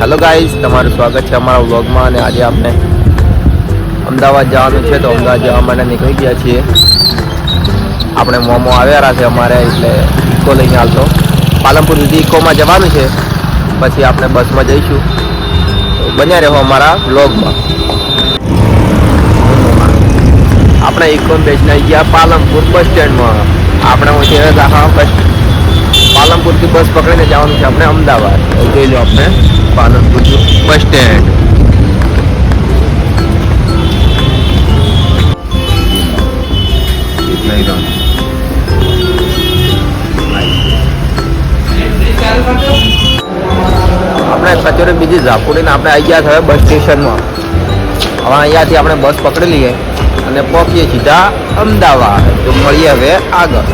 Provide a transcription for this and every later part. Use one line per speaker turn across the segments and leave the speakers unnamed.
Hello guys તમારું સ્વાગત છે અમારા વ્લોગમાં અને આજે આપણે અમદાવાદ જવાનું છે તો અમદાવાદ જવા માટે નીકળી ગયા છીએ. આપણે મોમો આવ્યા છે અમારે, એટલે ઇકો લઈને હાલતો પાલનપુર સુધી ઇકોમાં જવાનું છે. પછી આપણે બસમાં જઈશું. બન્યા રહો અમારા વ્લોગમાં. આપણે ઇકો બેચના ગયા પાલનપુર બસ સ્ટેન્ડમાં. આપણે હું છે, હા, બસ બસ પકડીને જવાનું છે. આપણે અમદાવાદ. જોઈ લો આપણે. Palanpur bus stand. આપણે કચોરી બીજી ઝાપુડીને આપણે આવી ગયા છે બસ સ્ટેશનમાં. હવે અહીંયાથી આપણે બસ પકડી લઈએ અને પહોંચીએ સીધા અમદાવાદ. તો મળીએ હવે આગળ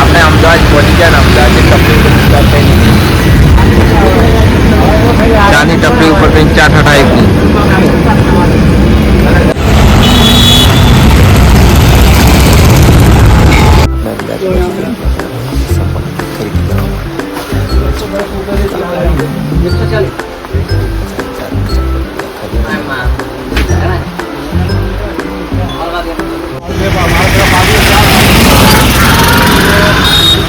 આપણે અમદાવાદ પહોંચી ગયા ને અમદાવાદની ટપરી ચાની ટપરી ઉપર થઈને ચા ઠઠા એકની પંખો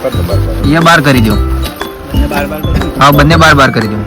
એ બાર કરી દો. હા બંને બાર બાર કરી દો.